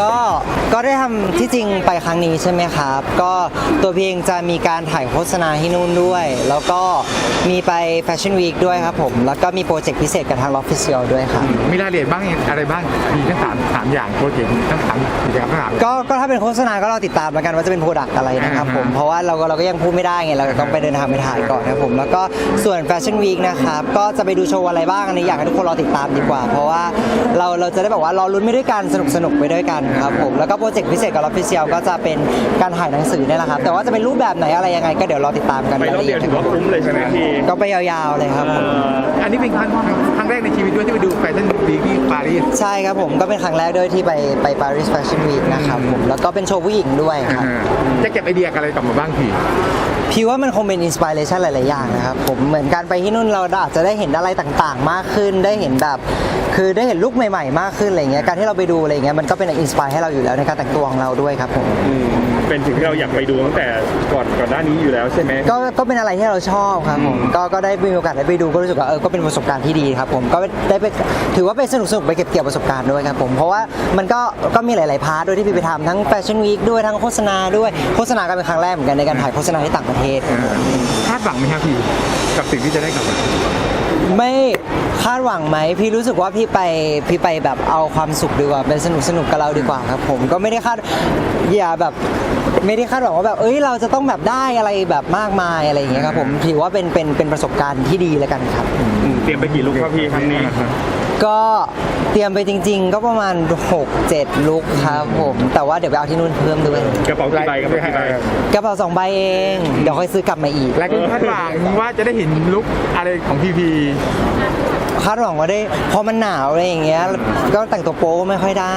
ก็ก็ได้ทำที่จริงไปครั้งนี้ใช่ไหมครับ ก็ตัวเพลงจะมีการถ่ายโฆษณาที่นู่นด้วย แล้วก็มีไปแฟชั่นวีคด้วยครับผม แล้วก็มีโปรเจกต์พิเศษกับทางล็อกฟิเชียลด้วยครับ มีรายละเอียดบ้างอะไรบ้างมีทั้งสามสามอย่างโปรเจกต์ทั้งสามกิจกรรมทั้งสาม ก็ก็ถ้าเป็นโฆษณาก็รอติดตามแล้วกันว่าจะเป็นโปรดักต์อะไรนะครับผม อ่าฮะ เพราะว่าเราก็เราก็ยังพูดไม่ได้ไงเราก็ต้องไปเดินทางไปถ่ายก่อนนะครับผม แล้วก็ส่วนแฟชั่นวีคนะครับ ก็จะไปดูโชว์อะไรบ้างอันนี้อยากให้ทุกคนรอติดตามดีกว่า เพราะว่าเราเราจะได้แบบว่า รอลุ้นไปด้วยกันสนุกสนุกไปด้วยกันครับผมแล้วก็โปรเจกต์พิเศษกับล็อกฟิเชียลก็จะเป็นการถ่ายหนังสือเนี่ยแหละครับแต่ว่าจะเป็นรูปแบบไหนอะไรยังไง ก็เดี๋ยวรอติดตามกันไปรอบเดียวถือว่าคุ้มเลยใช่ไหมพี่ก็ไปยาวๆเลยครับผมอันนี้เป็นครั้งครั้งแรกในชีวิตด้วยที่ไปดูแฟชั่นวีคที่ปารีสใช่ครับผมก็เป็นครั้งแรกด้วยที่ไปไปปารีสแฟชั่นวีคนะครับผมแล้วก็เป็นโชว์ผู้หญิงด้วยครับจะเก็บไอเดียอะไรกลับมาบ้างพี่ พี่ว่ามันคงเป็นอินสปิเรชันหลาย ๆ อย่างนะครับผมเหมือนการไปที่นู่นเราอาจจะได้เห็นอะไรต่าง ๆ มากขึ้น ได้เห็นแบบคือได้เห็นลุคใหม่ ๆ มากขึ้นอะไรเงี้ยการที่เราไปดูอะไรเงี้ยมันก็เป็นอินสปายให้เราอยู่แล้วในการแต่งตัวของเราด้วยครับผมอืมเป็นสิ่งที่เราอยากไปดูตั้งแต่ก่อนก่อนหน้านี้อยู่แล้วใช่ไหม ก็ก็เป็นอะไรที่เราชอบครับผมก็ก็ได้มีโอกาสได้ไปดูก็รู้สึกว่าเออก็เป็นประสบการณ์ที่ดีครับผมก็ได้ไปถือว่าเป็นสนุกสนุกๆไปเก็บเกี่ยวประสบการณ์ด้วยครับผมเพราะว่ามันก็ก็มีหลาย ๆ พาร์ทด้วยที่พี่ไปทำทั้งแฟชั่นวีคด้วยทั้งโฆษณาด้วยโฆษณาก็เป็นครั้งแรกเหมือนกันในการถ่ายโฆษณาที่ต่างประเทศคาดหวังไหมครับพี่กับสิ่งที่จะได้กลับมาไม่คาดหวังไหมพี่รู้สึกว่าพี่ไปพี่ไปแบบเอาความสุขดีกว่าเป็นสนุกสนุกกับเราดีกว่าครับ ผมก็ไม่ได้คาดอย่าแบบไม่ได้คาดหวังว่าแบบเอ้ยเราจะต้องแบบได้อะไรแบบมากมายอะไรอย่างเงี้ยครับผมถือว่าเป็นเป็นเป็นประสบการณ์ที่ดีแล้วกันครับอืมเตรียมไปกี่ลูกครับพี่ครั้งนี้ ก็เตรียมไปจริง ๆ ก็ประมาณ 6 7 ลุกครับผม แต่ว่าเดี๋ยวไปเอาที่นู่นเพิ่มด้วย กระเป๋ากี่ใบกระเป๋ากี่ใบกระเป๋าสองใบเอง เดี๋ยวค่อยซื้อกลับมาอีก หลายคนคาดหวังว่าจะได้เห็นลุคอะไรของพีพีคาดหวังว่าได้พอมันหนาวอะไรอย่างเงี้ย ก็แต่งตัวโป๊ก็ไม่ค่อยได้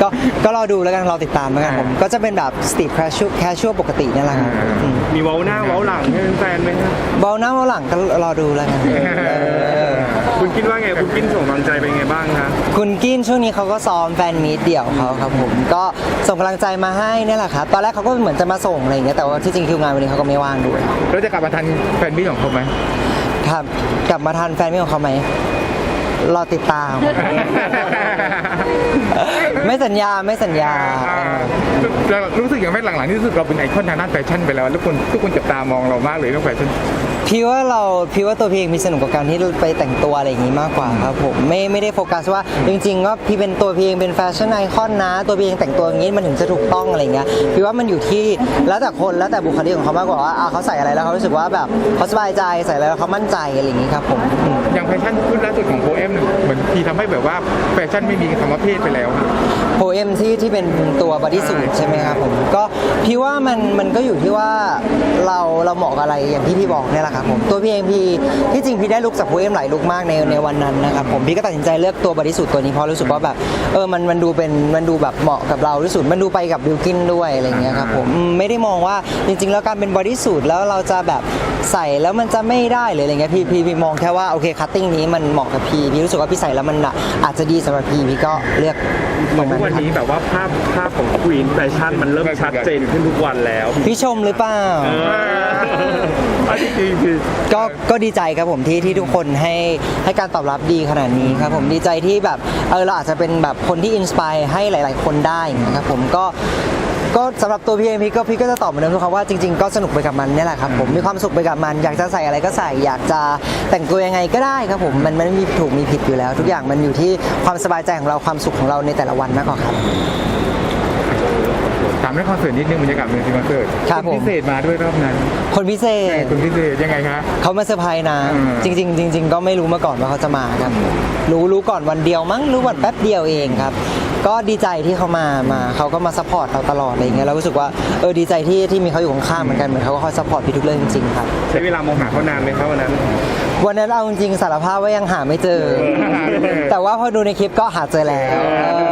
ก็ก็รอดูแล้วกันรอติดตามแล้วกันผม ก็จะเป็นแบบสตรีทแคชชวลแคชชวลปกตินี่แหละครับอืมมีเว้าหน้าเว้าหลังให้แฟนๆไหมครับเบาหน้าเบาหลังก็รอดูแล้วกันเออ คุณคิดว่าไงคุณกินส่งกำลังใจเป็นไงบ้างคะคุณกินช่วงนี้เขาก็ซ้อมแฟนมีตเดี่ยวเขาครับผมก็ส่งกำลังใจมาให้นี่แหละครับตอนแรกเขาก็เหมือนจะมาส่งอะไรอย่างเงี้ยแต่ว่าที่จริงคิวงานวันนี้เขาก็ไม่ว่างด้วยแล้วจะกลับมาทันแฟนพี่ของเขาไหมครับกลับมาทันแฟนมีของเขาไหมรอติดตาม ไม่สัญญาไม่สัญญาเรารู้สึกอย่างไรหลังๆนี่รู้สึกเราเป็นไอคอนทางด้านแฟชั่นไปแล้วทุกคนทุกคนจับตามองเรามากเลยเรื่องแฟชั่น พี่ว่าเราพี่ว่าตัวพี่เองมีสนุกกับการที่ไปแต่งตัวอะไรอย่างนี้มากกว่าครับผมไม่ไม่ได้โฟกัสว่าจริงๆว่าพี่เป็นตัวพี่เองเป็นแฟชั่นไอคอนนะ ตัวพี่เองแต่งตัวอย่างนี้มันถึงจะถูกต้องอะไรเงี้ยพี่ว่ามันอยู่ที่แล้วแต่คนแล้วแต่บุคลิกของเขามากกว่าว่าอะเขาใส่อะไรแล้วเขารู้สึกว่าแบบเขาสบายใจใส่อะไรแล้วเขามั่นใจอะไรอย่างนี้ครับผมอืม อย่างแฟชั่นชุดล่าสุดของโ o เอ็มเหมือนพี่ทำให้แบบว่าแฟชั่นไม่มีคำว่าเพศไปแล้วโพเอมที่ที่เป็นตัวบอดี้สูทใช่ไหมครับผมก็พี่ว่ามันมันก็อยู่ที่ว่าเราเราเหมาะกับอะไรอย่างที่พี่บอกเนี่ยแหละครับผมตัวพี่เองพี่ที่จริงพี่ได้ลุกจากโพเอมหลายลุกมากในในวันนั้นนะครับผมพี่ก็ตัดสินใจเลือกตัวบอดี้สูทตัวนี้เพราะรู้สึกว่าแบบเออมันมันดูเป็นมันดูแบบเหมาะกับเราที่สุดมันดูไปกับบิวกินด้วยอะไรเงี้ยครับผมไม่ได้มองว่าจริง ๆ แล้วการเป็นบอดี้สูทแล้วเราจะแบบใส่แล้วมันจะไม่ได้หรืออะไรเงี้ยพี่พี่พี่มองแค่ว่าโอเคคัตติ้งนี้มันเหมาะกับพี่พี่รู้สึกว่าพี่ใส่แล้วมันอะอาจจะดีสำหรับพี่พี่ก็เลือกตรงทุนั้กนวันครับนี้แบบว่าภาพภาพของควีนแฟชั่นมันเริ่มชัดเจนขึ้นทุกวันแล้ว พี่ชมหรือเปล่าเออจริงๆพี่ก็ก็ดีใจครับผมที่ที่ทุกคนให้ให้การตอบรับดีขนาดนี้ครับผมดีใจที่แบบเออเราอาจจะเป็นแบบคนที่อินสปายให้หลาย ๆ คนได้อย่างเงี้ยครับผมก็ ก็สำหรับตัวพี่เองพี่ก็พี่ก็จะตอบเหมือนเดิมทุกครั้งว่าจริงๆก็สนุกไปกับมันเนี่ยแหละครับผมมีความสุขไปกับมันอยากจะใส่อะไรก็ใส่อยากจะแต่งตัวยังไงก็ได้ครับผมมันมันไม่มีถูกมีผิดอยู่แล้ว ทุกอย่างมันอยู่ที่ความสบายใจของเราความสุขของเราในแต่ละวันมากกว่าครับ ถามเรื่องคอนเสิร์ตนิดนึงบรรยากาศเมืองที่คอนเสิร์ตครับผมพิเศษมาด้วยรอบนั้นคนพิเศษคุณพิเศษยังไงคะ เขามาเซอร์ไพรส์นะ อืม จริง ๆ จริง ๆ ก็ไม่รู้มาก่อนว่าเขาจะมาครับ รู้รู้ก่อนวันเดียวมั้งรู้วันแป๊บเดียวเองครับ ก็ดีใจที่เขามามาเขาก็มาซัพพอร์ตเราตลอดอะไรอย่างเงี้ยเรารู้สึกว่าเออดีใจที่ที่มีเขาอยู่ข้างๆเหมือนกันเหมือนเขาก็คอยซัพพอร์ตพี่ทุกเรื่องจริงๆครับ ใช้เวลามองหาเขานานไหมครับวันนั้น วันนั้นเอาจริงๆสารภาพว่ายังหาไม่เจอหาไม่เจอแต่ว่าพอดูในคลิปก็หาเจอแล้วเออ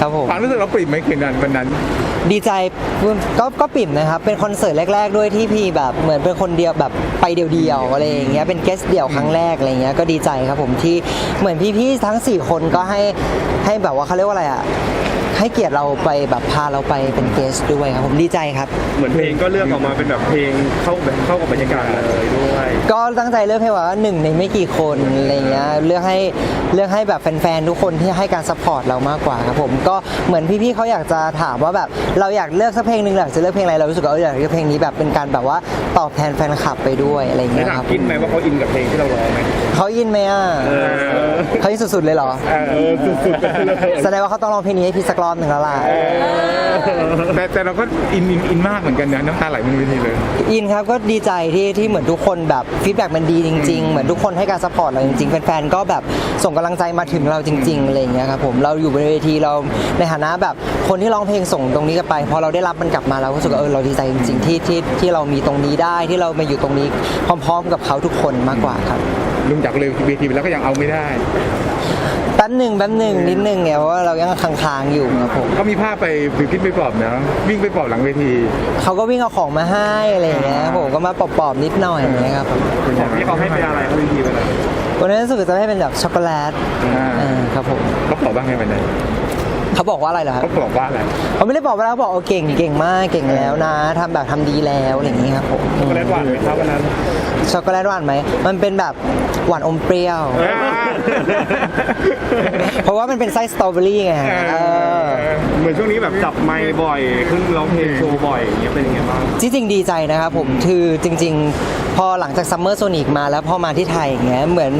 ครับผม ความรู้สึกเราปริ่มไหมคืนนั้นวันนั้น ดีใจก็ก็ปิ่มนะครับ เป็นคอนเสิร์ตแรก ๆ ด้วยที่พี่แบบเหมือนเป็นคนเดียวแบบไปเดียวๆอะไรอย่างเงี้ยเป็นเกสเดี่ยวครั้งแรกอะไรเงี้ยก็ดีใจครับผมที่เหมือนพี่ๆทั้ง 4 คนก็ให้ให้แบบว่าเขาเรียกว่าอะไรอะ ให้เกียรติเราไปแบบพาเราไปเป็นเกสด้วยครับผมดีใจครับ เหมือนเพลงก็เลือกออกมาเป็นแบบเพลงเข้าแบบเข้ากับบรรยากาศเลยด้วยก็ตั้งใจเลือกให้ว่าหนึ่งในไม่กี่คนอะไรเงี้ยเลือกให้เลือกให้แบบแฟนๆทุกคนที่ให้การซัพพอร์ตเรามากกว่าครับผมก็เหมือนพี่ๆเขาอยากจะถามว่าแบบเราอยากเลือกสักเพลงหนึ่งอยากจะเลือกเพลงอะไรเรารู้สึกว่าเอออยากเลือกเพลงนี้แบบเป็นการแบบว่าตอบแทนแฟนคลับไปด้วยอะไรได้เงี้ยถามครับกินไหมว่าเขาอินกับเพลงที่เราร้องไหมเขาอินไหมอะเออเขาอินสุดๆเลยเหรอเออสุดๆไปเลยแสดงว่าเขาต้องร้องเพลงนี้ให้พี่สักรอบหนึ่งแล้วล่ะ แต่แต่เราก็อินอินอินมากเหมือนกันนะน้ำตาไหลบนเวทีเลย อินครับก็ดีใจที่ที่เหมือนทุกคนแบบฟีดแบ็กมันดีจริง ๆ เหมือนทุกคนให้การซัพพอร์ตเราจริงๆแฟนๆก็แบบส่งกำลังใจมาถึงเราจริงๆอะไรอย่างเงี้ยครับผมเราอยู่บนเวทีเราในฐานะแบบคนที่ร้องเพลงส่งตรงนี้กลับไปพอเราได้รับมันกลับมาเราก็รู้สึกว่าเออเราดีใจจริง ๆ ที่ที่ที่เรามีตรงนี้ได้ที่เรามาอยู่ตรงนี้พร้อม ๆ กับเขาทุกคนมากกว่าครับ ลุงจากเลยเวทีไปแล้วก็ยังเอาไม่ได้แป๊บ หนึ่งแป๊บหนึ่งนิดนึงเนี่ยเพราะว่าเรายังค้างๆอยู่ครับผมก็มีภาพไปฟิวคิดไปปลอบนะวิ่งไปปลอบหลังเวทีเขาก็วิ่งเอาของมาให้อะไรอย่างเงี้ยผมก็มาปอบๆนิดหน่อยอย่างเงี้ยครับผมของที่เขาให้เป็นอะไรเขาวิธีเป็นอะไรวันนั้นรู้สึกจะให้เป็นแบบช็อกโกแลตอ่าเออครับผมเขาปลอบบ้างไงวันนั้นเขาบอกว่าอะไรเหรอครับเขาปลอบว่าอะไรเขาไม่ได้บอกว่าเขาบอกเออเก่งเก่งมากเก่งแล้วนะทำแบบทำดีแล้วอะไรอย่างงี้ครับผมช็อกโกแลตหวานไหมครับวันนั้นช็อกโกแลตหวานไหมมันเป็นแบบหวานอมเปรี้ยว เพราะว่ามันเป็นไส้สตรอเบอรี่ไงเออ เหมือนช่วงนี้แบบจับไมค์บ่อย ขึ้นร้องเพลงโชว์บ่อยอย่างเงี้ยเป็นยังไงบ้าง ที่จริงดีใจนะครับผมคือจริง ๆ พอหลังจากซัมเมอร์โซนิกมาแล้วพอมาที่ไทยอย่างเงี้ยเหมือน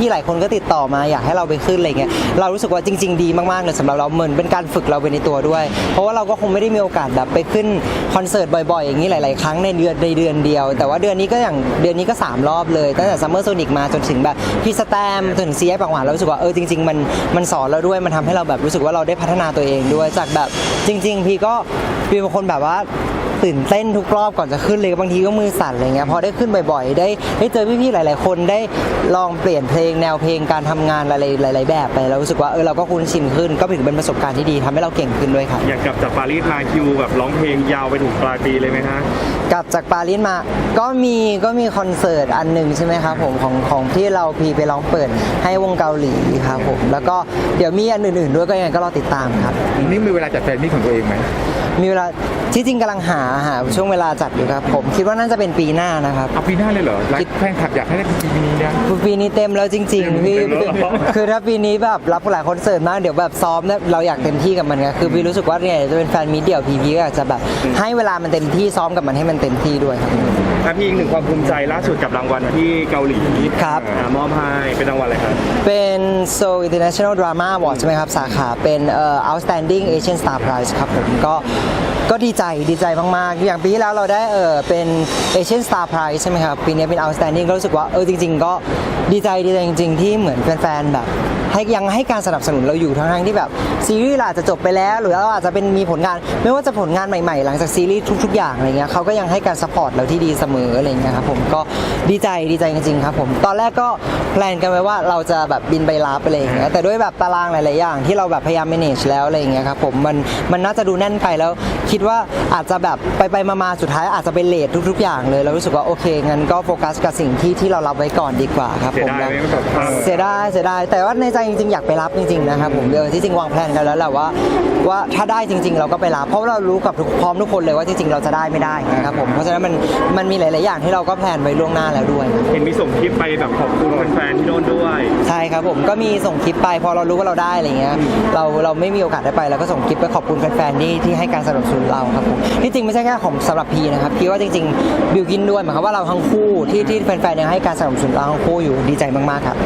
พี่ๆหลายคนก็ติดต่อมาอยากให้เราไปขึ้นอะไรเงี้ยเรารู้สึกว่าจริง ๆ ดีมากๆเลยสำหรับเราเหมือนเป็นการฝึกเราไปในตัวด้วย เพราะว่าเราก็คงไม่ได้มีโอกาสแบบไปขึ้นคอนเสิร์ตบ่อยๆอย่างนี้หลาย ๆ ครั้งในเดือนในเดือนเดียว แต่ว่าเดือนนี้ก็อย่างเดือนนี้ก็สามรอบเลยตั้งแต่ซัมเมอร์โซนิกมาจนถึงแบบพี่สแตมจนถึงซีแอปบางหวานเรารู้สึกว่าเออจริง ๆ มันมันสอนเราด้วยมันทำให้เราแบบรู้สึกว่าเราได้พัฒนาตัวเองด้วยจากแบบจริง ๆ พี่ก็พี่เป็นคนแบบว่า ตื่นเต้นทุกรอบก่อนจะขึ้นเลยบางทีก็มือสั่นอะไรเงี้ยพอได้ขึ้นบ่อยๆ ได้ได้เจอพี่ๆหลาย ๆ คนได้ลองเปลี่ยนเพลงแนวเพลงการทำงานอะไรหลาย ๆ แบบไปเรารู้สึกว่าเออเราก็คุ้นชินขึ้น ก็ถือเป็นประสบการณ์ที่ดีทำให้เราเก่งขึ้นด้วยครับ อยากกลับจากปารีสมาคิวแบบร้องเพลงยาวไปถึงปลายปีเลยไหมฮะกลับจากปารีสมาก็มีก็มีคอนเสิร์ตอันหนึ่งใช่ไหมครับผมของของที่เราพีไปร้องเปิดให้วงเกาหลีครับผมแล้วก็เดี๋ยวมีอันอื่นๆด้วยก็ยังไงก็รอติดตามครับนี่มีเวลาจัดแฟนมีตของตัวเองไหมมีเวลา ที่จริงกำลังหาหาช่วงเวลาจัดอยู่ครับ ผมคิดว่าน่าจะเป็นปีหน้านะครับ เอาปีหน้าเลยเหรอรักแฟนคลับอยากให้ได้ปีนี้นะ ปีนี้เต็มแล้วจริงๆพี่เต็มแล้วคือถ้าปีนี้แบบรับหลายคอนเสิร์ตมากเดี๋ยวแบบซ้อมเนี่ยเราอยากเต็มที่กับมันไงคือพี่รู้สึกว่าเนี่ยจะเป็นแฟนมีเดี่ยวพีพีก็อยากจะแบบให้เวลามันเต็มที่ซ้อมกับมันให้มันเต็มที่ด้วยครับถ้าพี่อีกหนึ่งความภูมิใจล่าสุดกับรางวัลที่เกาหลีครับ อ่ามอบให้เป็นรางวัลอะไรครับ เป็น Seoul International Drama Award ใช่ไหมครับ สาขาเป็นเอ่อ Outstanding Asian Star Prize ครับผมก็ ก็ดีใจดีใจมาก ๆ อย่างปีที่แล้วเราได้เออเป็น Asian Star Prize ใช่ไหมครับ ปีนี้เป็น Outstanding ก็รู้สึกว่าเออจริง ๆ ก็ดีใจดีใจจริง ๆ ที่เหมือนแฟน ๆ แบบให้ยังให้การสนับสนุนเราอยู่ทั้งๆที่แบบซีรีส์เราอาจจะจบไปแล้ว หรือเราอาจจะเป็นมีผลงาน ไม่ว่าจะผลงานใหม่ๆ หลังจากซีรีส์ทุก ๆ อย่างอะไรเงี้ยเขาก็ยังให้การสปอร์ตเราที่ดีเสมออะไรเงี้ยครับผมก็ดีใจดีใจจริง ๆ ครับผมตอนแรกก็แพลนกันไว้ว่าเราจะแบบบินไปรับอะไรอย่างเงี้ยแต่ด้วยแบบตารางหลายๆอย่างที่เราแบบพยายาม manage แล้วอะไรอย่างเงี้ยครับผมมันมันน่าจะดูแน่นไปแล้วคิดว่าอาจจะแบบไปไปๆมาๆสุดท้ายอาจจะเป็นเลททุก ๆ อย่างเลยเรารู้สึกว่าโอเคงั้นก็โฟกัสกับสิ่งที่ที่เรารับไว้ก่อนดีกว่าครับเสีผยมดายนะไหมมันตกเออเสียดายเสียดายแต่ว่าในใจจริงๆอยากไปรับจริงๆนะครับผมเออที่จริงวางแผนกันแล้วแหละว่า ว่าถ้าได้จริง ๆ เราก็ไปรับเพราะว่าเรารู้กับทุกพร้อมทุกคนเลยว่าจริงๆเราจะได้ไม่ได้นะครับผมเพราะฉะนั้นมันมันมีหลาย ๆ อย่างที่เราก็แผนไว้ล่วงหน้าแล้วด้วย เห็นมีส่งคลิปไปแบบขอบคุณแฟนๆที่โน่นด้วยใช่ครับผมก็มีส่งคลิปไปพอเรารู้ว่าเราได้อะไรเงี้ยเราเราไม่มีโอกาสได้ไปเราก็ส่งคลิปไปขอบคุณแฟนๆที่ที่ให้การสนับสนุนเราครับผมที่จริงไม่ใช่แค่ของสำหรับพีนะครับพี่ว่าจริงๆบิวกินด้วยหมายความว่าเราทั้งคู่ที่ที่แฟนๆยังให้การสนับสนุนเราทั้งคู่อยู่ดีใจมากๆครับ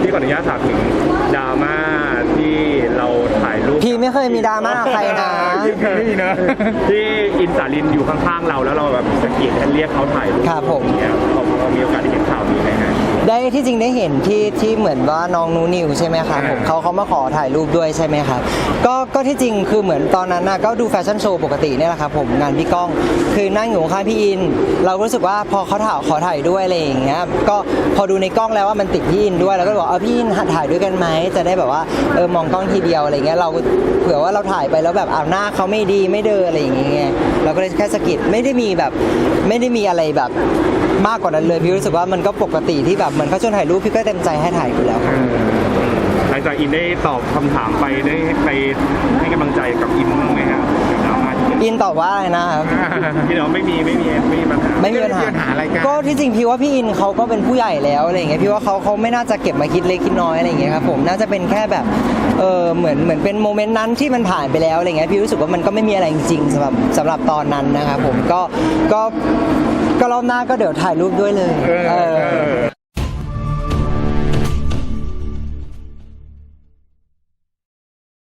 พี่ขออนุญาตถามถึงดราม่าที่เราถ่ายรูปพี่ไม่เคยมีดราม่าใครนะนี่นะที่อินสาลินอยู่ข้างๆเราแล้วเราแบบสะกิดเรียกเขาถ่ายรูปครับผมอย่างเงี้ยพอพอมีโอกาสได้เห็นข่าวนี้ไหมฮะ ได้ที่จริงได้เห็นที่ที่เหมือนว่าน้องนูนิวใช่ไหมครับผมเขาเขามาขอถ่ายรูปด้วยใช่ไหมครับก็ก็ที่จริงคือเหมือนตอนนั้นนะก็ดูแฟชั่นโชว์ปกติเนี่ยแหละครับผมงานพี่ก้องคือนั่งอยู่ข้างพี่อิน เราก็รู้สึกว่าพอเขาถ่ายขอถ่ายด้วยอะไรอย่างเงี้ยก็พอดูในกล้องแล้วว่ามันติดพี่อินด้วยแล้วก็บอกเออพี่อินถ่ายด้วยกันไหมจะได้แบบว่าเออมองกล้องทีเดียวอะไรเงี้ยเราเผื่อว่าเราถ่ายไปแล้วแบบเอาหน้าเขาไม่ดีไม่เดินอะไรอย่างเงี้ยเราก็เลยแค่สะกิดไม่ได้มีแบบไม่ได้มีอะไรแบบ มากกว่านั้นเลยพี่รู้สึกว่ามันก็ปกติที่แบบเหมือนเขาชวนถ่ายรูปพี่ก็เต็มใจให้ถ่ายอยู่แล้วครับ หลังจากอินได้ตอบคำถามไปได้ไปให้กำลังใจกับอินบ้างไหมครับกับดราม่าที่เกิดอินตอบว่าอะไรนะครับ ที่เราไม่มีไม่มีไม่มีปัญหาไม่มีปัญหา ไม่มีปัญหา อะไรกัน ก็ที่จริงพี่ว่าพี่อินเขาก็เป็นผู้ใหญ่แล้วอะไรอย่างเงี้ยพี่ว่าเขาเขาไม่น่าจะเก็บมาคิดเล็กคิดน้อยอะไรอย่างเงี้ยครับผมน่าจะเป็นแค่แบบเออเหมือนเหมือนเป็นโมเมนต์นั้นที่มันผ่านไปแล้วอะไรเงี้ยพี่รู้สึกว่ามันก็ไม่มีอะไรจริงๆสำหรับสำหรับตอนนั้นนะครับผมก็ก็ ก็รอบหน้าก็เดี๋ยวถ่ายรูปด้วยเลย เออเออเออ